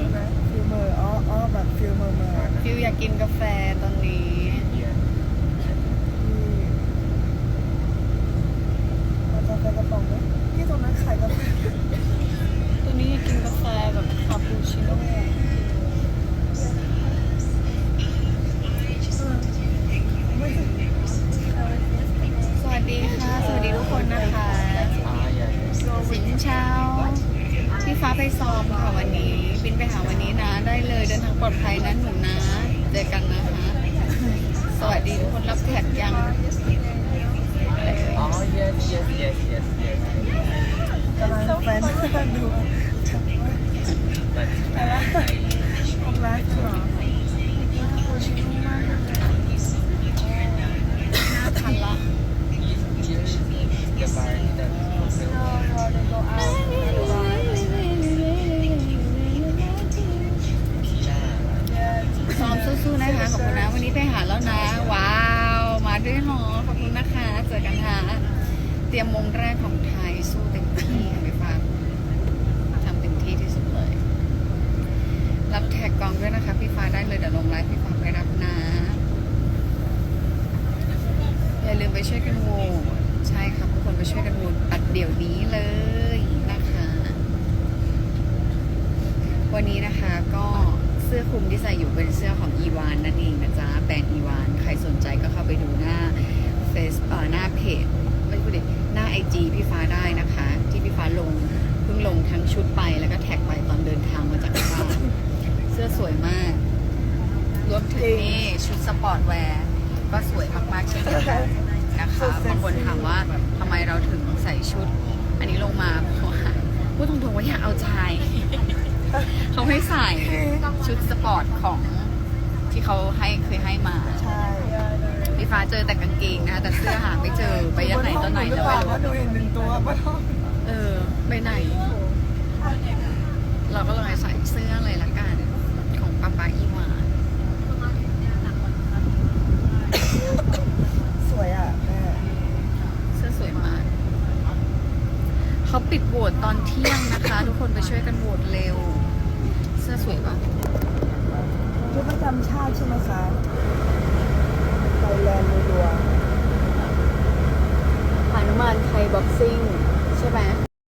อฟิลเมอร์อ๋ออ๋อแบบฟิลเมอร์เมอร์ฟิลอยากกินกาแฟตอนนี้ ที่มันจะเป็กระป๋องไหมที่ตรงนั้นขายกาแฟตอนนี้กินกาแฟแบบคาปูชิโน่สวัสดีค่ะ สวัสดีทุกคนนะคะ สินเช้า ที่ฟ้าไปซ้อมค่ะวันนี้ ไปหาวันนี้นะ ได้เลยเดินทางปลอดภัยนะหนูนะเจอกันนะคะ สวัสดีทุกคนรับแขกยัง อ๋อ yes yes yes yes กำลังแฟนกำลังดู But เตรียมมงแรกของไทยสู้เต็มที่ค่ะพี่ฟ้าทำเต็มที่ที่สุดเลย รับแท็กกองด้วยนะคะพี่ฟ้าได้เลยเดี๋ยวลงไลฟ์พี่ฟ้าไปรับนะอย่าลืมไปช่วยกันโหวตใช่ครับทุกคนไปช่วยกันโหวตอัดเดี๋ยวนี้เลยนะคะ วันนี้นะคะก็เสื้อคลุมที่ใส่อยู่เป็นเสื้อของอีวานนั่นเองนะจ๊ะแบรนด์อีวาน ใครสนใจก็เข้าไปดูหน้าเฟซเอ่อหน้าเพจไม่พูดดิหน้าไอจีพี่ฟ้าได้นะคะ ที่พี่ฟ้าลงเพิ่งลงทั้ง ชุดไปแล้วก็แท็กไปตอนเดินทางมาจากบ้านเสื้อสวยมาก รวมถึงนี่ชุดสปอร์ตแวร์ก็สวยมากๆเช่นเดียวกันนะคะบางคนถามว่าทำไมเราถึงใส่ชุด อันนี้ลงมาเพราะว่าพูดตรงๆว่าอยากเอาใจเขาให้ใส่ชุดสปอร์ตของที่เขาให้เคยให้มาใช่พี่ฟ้าเจอแต่กางเกงนะแต่เสื้อหาไม่เจอไปยังไหนตอนไหนหรืแล้อวเปไม่ล่ารู้ว่าดูเห็นหนึ่งตัวบนห้องเออไปไหน เราก็เลยใส่เสื้อเลยละกันของป้าป้าอีหวานสวยอะแม่เสื้อสวยมากเขาปิดโหวตตอนเที่ยงนะคะ ทุกคนไปช่วยกันโหวตเร็ว เสื้อสวยปะชุดประจำชาติใช่ไหมคะไทยแลนด์รัว